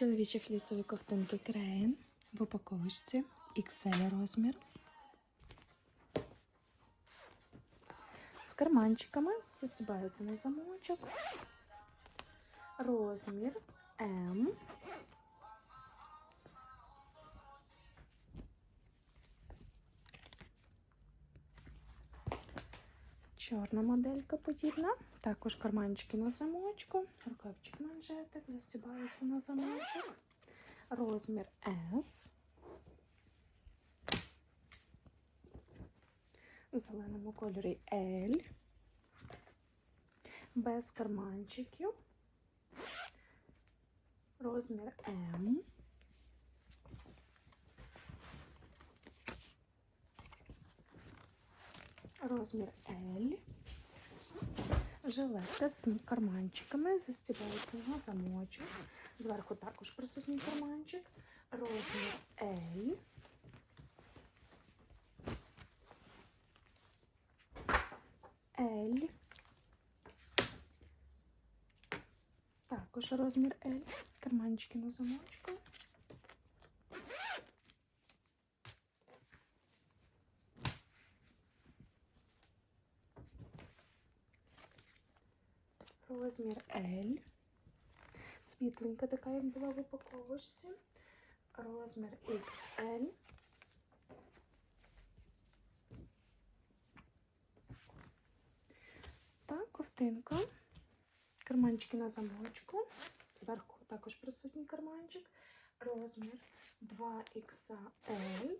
Чоловічі флісові ковтинки Крейн в упаковочці XL розмір. З карманчиками застібаються на замочок. Розмір М. Чорна моделька подібна. Також карманчики на замочку. Рукавчик манжетик застібається на замочок. Розмір S. В зеленому кольорі L. Без карманчиків. Розмір М. Розмір L. Жилетка з карманчиками застібається на замочок. Зверху також присутній карманчик. Розмір L. L. Також розмір L. Карманчики на замочку. Розмір L. Світленька така, як була в упаковочці. Розмір XL. Так, ковтинка. Карманчики на замочку. Зверху також присутній карманчик. Розмір 2XL.